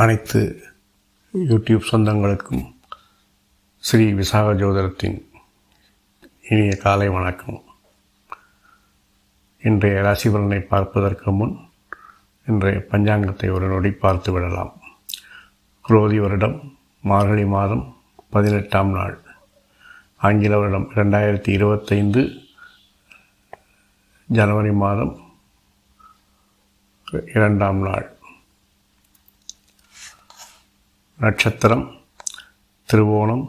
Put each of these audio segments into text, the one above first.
அனைத்து யூடியூப் சொந்தங்களுக்கும் ஸ்ரீ விசாக ஜோதரத்தின் இனிய காலை வணக்கம். இன்றைய ராசிபலனை பார்ப்பதற்கு முன் இன்றைய பஞ்சாங்கத்தை ஒரு நொடி பார்த்து விடலாம். குரோதி வருடம் மார்கழி மாதம் பதினெட்டாம் நாள். ஆங்கில வருடம் ரெண்டாயிரத்தி இருபத்தைந்து ஜனவரி மாதம் இரண்டாம் நாள். நட்சத்திரம் திருவோணம்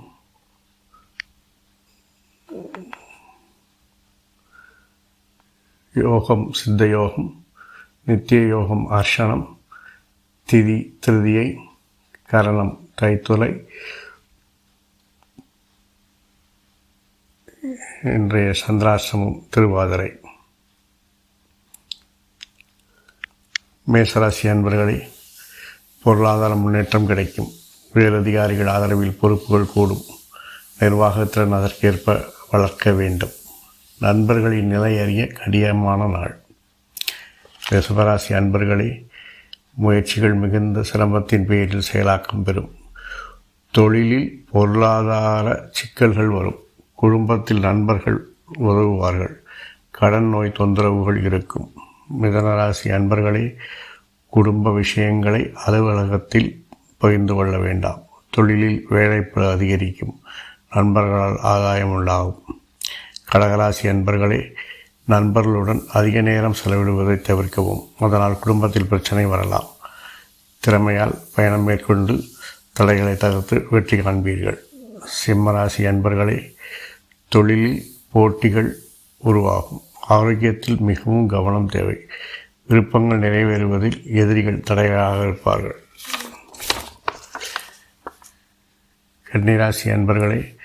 யோகம் சித்த யோகம் நித்திய யோகம் அர்ஷனம் திதி திருதியை கரணம் தைத்துலை இன்றைய சந்திராசிரமம் திருவாதிரை. மேசராசி அன்பர்களே பொருளாதார முன்னேற்றம் கிடைக்கும். உயரதிகாரிகள் ஆதரவில் பொறுப்புகள் கூடும். நிர்வாகத்திறன் அதற்கேற்ப வளர்க்க வேண்டும். நண்பர்களின் நிலை அறிய கடினமான நாள். ரிசபராசி அன்பர்களே முயற்சிகள் மிகுந்த சிரமத்தின் பேரில் செயலாக்கம் பெறும். தொழிலில் பொருளாதார சிக்கல்கள் வரும். குடும்பத்தில் நண்பர்கள் உதவுவார்கள். கடன் நோய் தொந்தரவுகள் இருக்கும். மிதனராசி அன்பர்களே குடும்ப விஷயங்களை அலுவலகத்தில் பகிர்ந்து கொள்ள வேண்டாம். தொழிலில் வேலைப்பட அதிகரிக்கும். நண்பர்களால் ஆதாயம் உண்டாகும். கடகராசி அன்பர்களே நண்பர்களுடன் அதிக நேரம் செலவிடுவதை தவிர்க்கவும். அதனால் குடும்பத்தில் பிரச்சனை வரலாம். திறமையால் பயணம் மேற்கொண்டு தடைகளை தகர்த்து வெற்றி காண்பீர்கள். சிம்மராசி அன்பர்களே தொழிலில் போட்டிகள் உருவாகும். ஆரோக்கியத்தில் மிகவும் கவனம் தேவை. விருப்பங்கள் நிறைவேறுவதில் எதிரிகள் தடையாக இருப்பார்கள். கன்னிராசி அன்பர்களே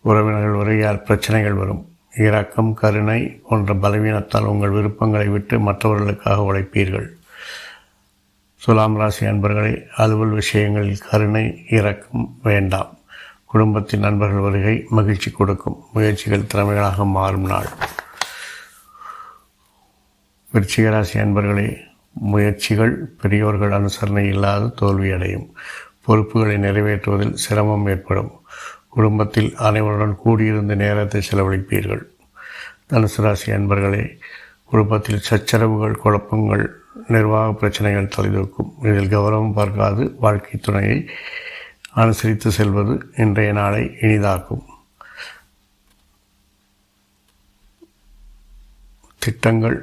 உறவினர்கள் உரையால் பிரச்சனைகள் வரும். இரக்கம் கருணை போன்ற பலவீனத்தால் உங்கள் விருப்பங்களை விட்டு மற்றவர்களுக்காக உழைப்பீர்கள். சுலாம் ராசி அன்பர்களே அலுவல் விஷயங்களில் கருணை இறக்கம் வேண்டாம். குடும்பத்தின் நண்பர்கள் வருகை மகிழ்ச்சி கொடுக்கும். முயற்சிகள் திறமைகளாக மாறும் நாள். விருச்சிகராசி அன்பர்களே முயற்சிகள் பெரியோர்கள் அனுசரணை இல்லாத தோல்வியடையும். பொறுப்புகளை நிறைவேற்றுவதில் சிரமம் ஏற்படும். குடும்பத்தில் அனைவருடன் கூடியிருந்து நேரத்தை செலவழிப்பீர்கள். தனுசு ராசி அன்பர்களே குடும்பத்தில் சச்சரவுகள் குழப்பங்கள் நிர்வாக பிரச்சனைகள் தலைதூக்கும் இதில் கௌரவம் பார்க்காது வாழ்க்கை துணையை. அனுசரித்து செல்வது இன்றைய நாளை இனிதாக்கும். திட்டங்கள்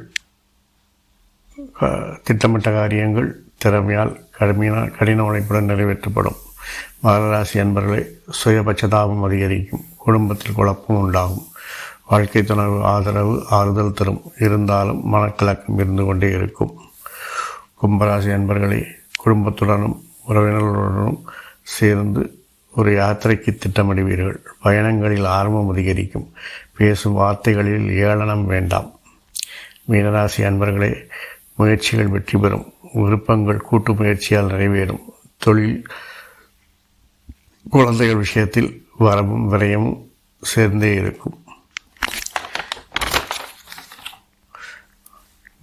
திட்டமிட்ட காரியங்கள் திறமையால் கடுமையான கடின உழைப்புடன் நிறைவேற்றப்படும். மகராசி அன்பர்களே சுயபட்சதாபம் அதிகரிக்கும். குடும்பத்தில் குழப்பம் உண்டாகும். வாழ்க்கை துணர்வு ஆதரவு ஆறுதல் தரும். இருந்தாலும் மனக்கலக்கம் இருந்து கொண்டே இருக்கும். கும்பராசி அன்பர்களே குடும்பத்துடனும் உறவினர்களுடனும் சேர்ந்து ஒரு யாத்திரைக்கு திட்டமிடுவீர்கள். பயணங்களில் ஆர்வம் அதிகரிக்கும். பேசும் வார்த்தைகளில் ஏளனம் வேண்டாம். மீனராசி அன்பர்களே முயற்சிகள் வெற்றி பெறும். விருப்பங்கள் கூட்டு முயற்சியால் நிறைவேறும். தொழில் குழந்தைகள் விஷயத்தில் வரவும் விரயமும் சேர்ந்தே இருக்கும்.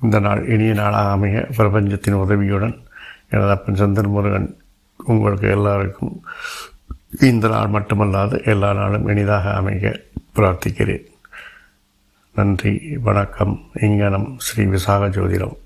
இந்த நாள் இனிய நாளாக அமைய பிரபஞ்சத்தின் உதவியுடன் எனது அப்பன் சந்தன் முருகன் உங்களுக்கு எல்லாருக்கும் இந்த நாள் மட்டுமல்லாது எல்லா நாளும் இனிதாக அமைய பிரார்த்திக்கிறேன். நன்றி வணக்கம் இங்கனம் ஸ்ரீ விசாக ஜோதிடம்